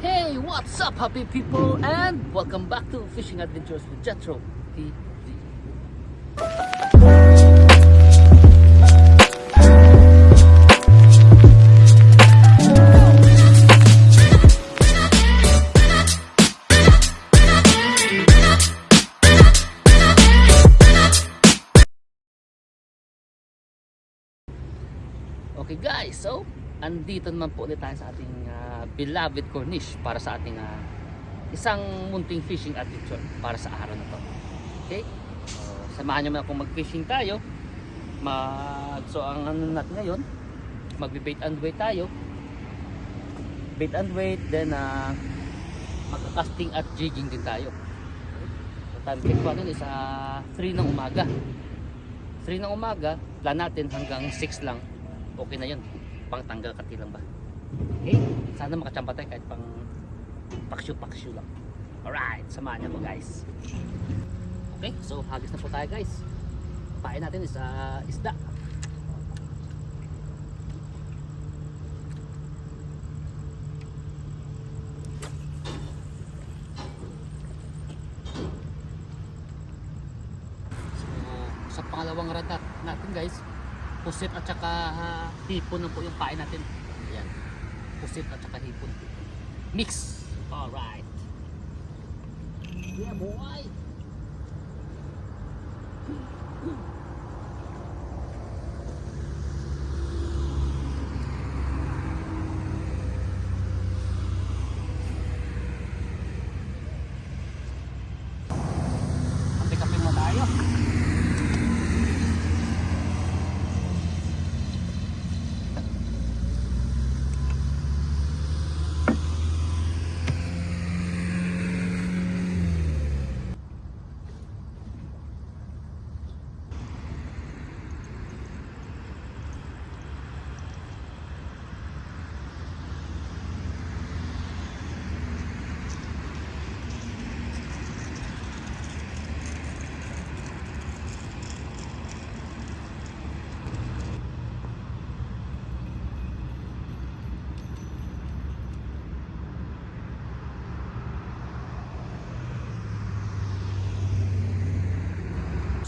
Hey, what's up, happy people? And welcome back to Fishing Adventures with Jetro TV. Okay guys, so andito naman po ulit tayo sa ating ah, beloved Cornish para sa ating ah, isang munting fishing adventure para sa araw na to. Okay? So, samahan nyo na kung mag-fishing tayo. Mag, so ang ano natin ngayon, magbe-bait and wait tayo. Bait and wait, then uh, magka-casting at jigging din tayo. So time check po natin is ah, 3 ng umaga. 3 ng umaga, plan natin hanggang 6 lang. Okay na yun. Pang tanggal katilang ba? Okay? Sana makachamba tayo kahit pang paksyo-paksyo lang. Alright, samahan niyo po guys. Okay, so hagis na po tayo guys. Pain natin is ah, isda. Sa pangalawang rad nat- natin guys, pusit at saka ah, hipon na po yung pain natin. Ayan. Pusit at saka hipon. Mix. Alright. Yeah, boy. Kape-kape mo tayo.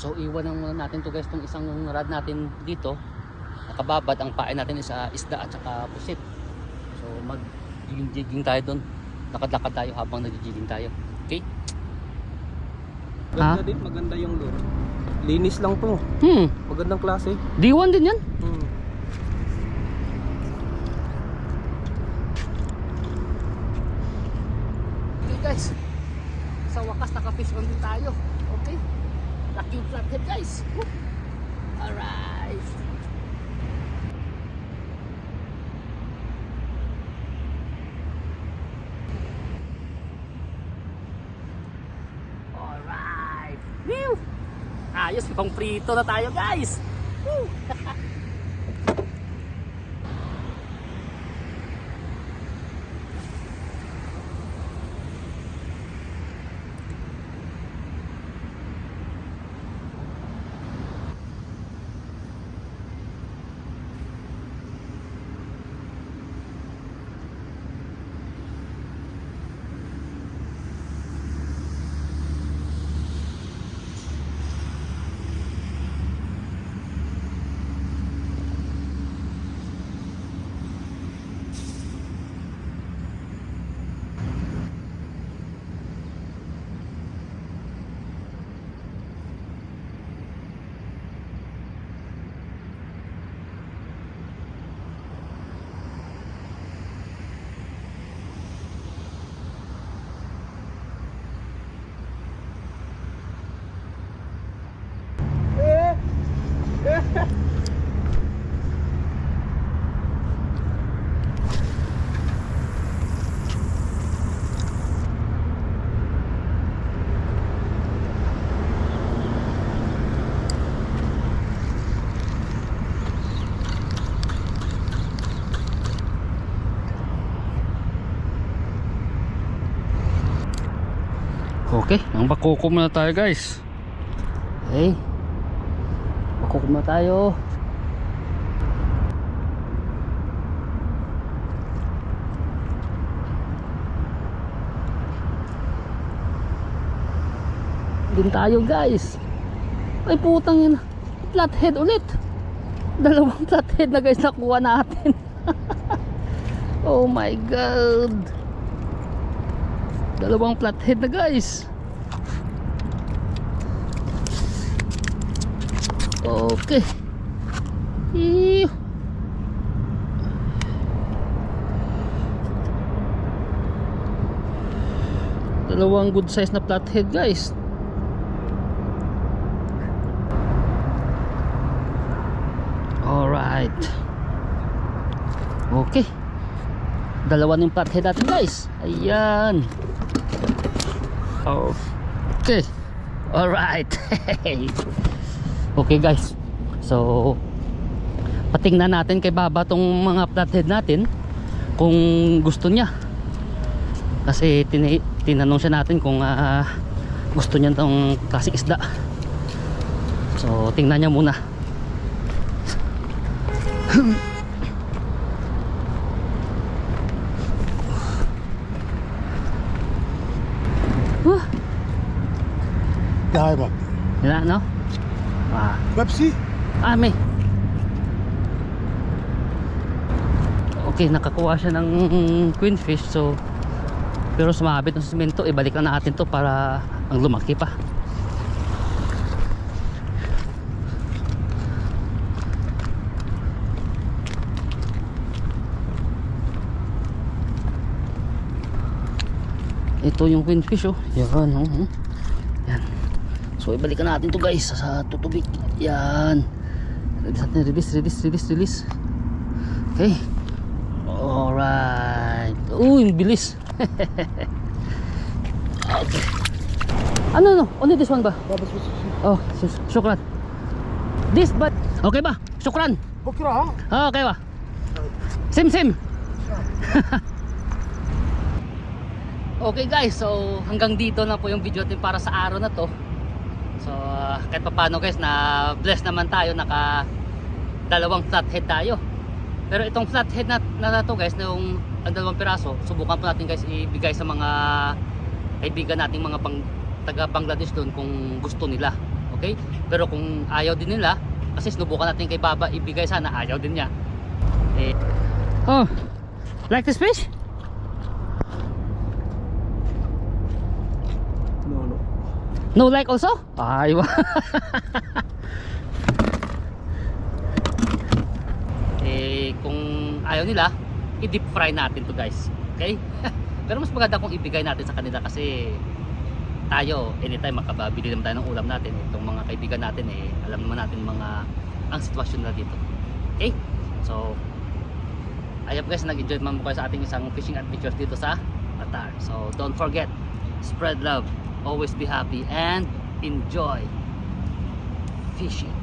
So iwan lang muna natin to guys tong isang rod natin dito. Nakababad ang pain natin is ah, isda at saka pusit. So mag jigging tayo doon. Lakad-lakad tayo habang nagjigging tayo. Okay? Ganda Ha? din, maganda yung lure. Linis lang to. Hmm, Magandang klase. D1 din yan. Hmm. Okay guys. Sa wakas naka-fish on din tayo. Okay? Yung flathead guys. Woo! Alright. Alright. Woo! Ayos, pang prito na tayo guys. Woo! okay ang bakuko muna tayo guys. Okay. Bakuko muna tayo. Din tayo guys. Ay putang yun flathead ulit. Dalawang flathead na guys nakuha natin. Oh my god. Dalawang flathead na guys. Okay. Iyo. Dalawang good size na flathead guys. Alright. Okay. Dalawa ng flathead natin guys. Ayan. Okay. Alright. okay guys. So, patingnan natin kay Baba tong mga flathead natin kung gusto niya. Kasi tin tinanong siya natin kung ah, gusto niya tong klaseng isda. So, tingnan niya muna. Dahay mo. Wala, no? Ah, Pepsi? ah, may. Okay, nakakuha siya ng queenfish. So, pero sumabit ng simento. Ibalik na natin to para ang lumaki pa. Ito yung queenfish oh. Yan oh. oh. So ibalikan natin to guys sa tutubig. Yan. Release natin, release, release, release, release. Okay. Alright. Uy, bilis. okay. Ano no? Only this one ba? Oh, syukran. This but Okay ba? Syukran. Ah, okay ba? Sim sim. okay guys, so hanggang dito na po yung video natin para sa araw na to. So ah, kahit paano guys na bless naman tayo naka dalawang flathead tayo. Pero itong flathead na, na, to guys, na yung ang dalawang piraso, subukan po natin guys ibigay sa mga kaibigan nating mga pang, taga Bangladesh doon kung gusto nila. Okay? Pero kung ayaw din nila, kasi sinubukan natin kay Baba ibigay sana ayaw din niya. Eh, oh, like this fish? No, no. No like also? Ay, wa. eh, kung ayaw nila, i-deep fry natin to guys. Okay? Pero mas maganda kung ibigay natin sa kanila kasi tayo, anytime makababili naman tayo ng ulam natin. Itong mga kaibigan natin eh, alam naman natin mga ang sitwasyon nila dito. Okay? So, ayun guys, nag-enjoy naman kayo sa ating isang fishing adventures dito sa Qatar. So, don't forget, spread love, always be happy, and enjoy fishing.